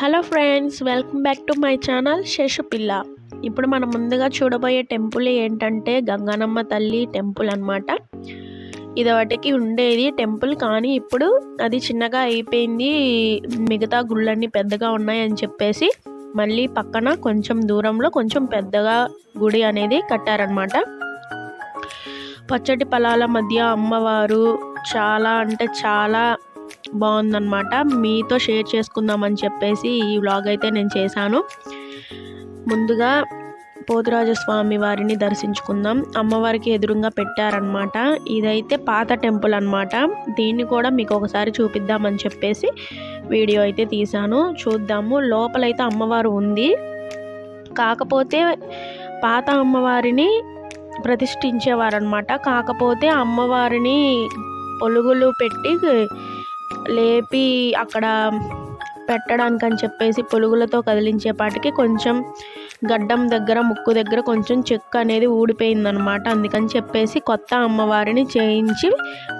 Hello friends welcome back to my channel Seshupilla. ఇప్పుడు మనం ముందుగా చూడబోయే టెంపుల్ ఏంటంటే గంగానమ్మ తల్లి టెంపుల్ అనమాట ఇది వాటికి ఉండేది టెంపుల్ కానీ ఇప్పుడు అది చిన్నగా అయిపోయింది. మిగతా గుళ్ళన్నీ పెద్దగా ఉన్నాయని చెప్పేసి మళ్ళీ పక్కన కొంచెం దూరంలో కొంచెం పెద్దగా గుడి అనేది కట్టారనమాట పచ్చటి పొలాల మధ్య అమ్మవారు చాలా అంటే చాలా బాగుందనమాట మీతో షేర్ చేసుకుందామని చెప్పేసి ఈ వ్లాగ్ అయితే నేను చేశాను. ముందుగా పోతురాజస్వామి వారిని దర్శించుకుందాం. అమ్మవారికి ఎదురుగా పెట్టారనమాట ఇదైతే పాత టెంపుల్ అనమాట దీన్ని కూడా మీకు ఒకసారి చూపిద్దామని చెప్పేసి వీడియో అయితే తీశాను. చూద్దాము. లోపలైతే అమ్మవారు ఉంది. కాకపోతే పాత అమ్మవారిని ప్రతిష్ఠించేవారనమాట కాకపోతే అమ్మవారిని పొలుగులు పెట్టి లేపి అక్కడ పెట్టడానికి అని చెప్పేసి పొలుగులతో కదిలించేపాటికి కొంచెం గడ్డం దగ్గర ముక్కు దగ్గర కొంచెం చెక్క అనేది ఊడిపోయిందనమాట. అందుకని చెప్పేసి కొత్త అమ్మవారిని చేయించి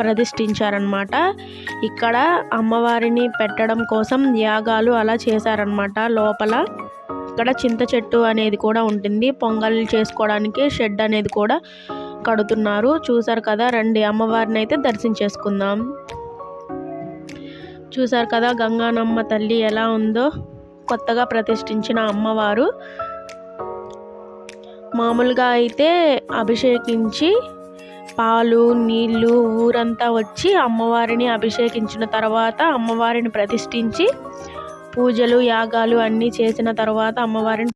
ప్రతిష్ఠించారనమాట. ఇక్కడ అమ్మవారిని పెట్టడం కోసం యాగాలు అలా చేశారనమాట. లోపల ఇక్కడ చింత చెట్టు అనేది కూడా ఉంటుంది. పొంగల్ చేసుకోవడానికి షెడ్ అనేది కూడా కడుతున్నారు. చూసారు కదా రండి అమ్మవారిని అయితే దర్శించేసుకుందాం. చూశారు కదా గంగానమ్మ తల్లి ఎలా ఉందో? కొత్తగా ప్రతిష్ఠించిన అమ్మవారు. మామూలుగా అయితే అభిషేకించి పాలు నీళ్ళు ఊరంతా వచ్చి అమ్మవారిని అభిషేకించిన తర్వాత అమ్మవారిని ప్రతిష్ఠించి పూజలు యాగాలు అన్నీ చేసిన తర్వాత అమ్మవారిని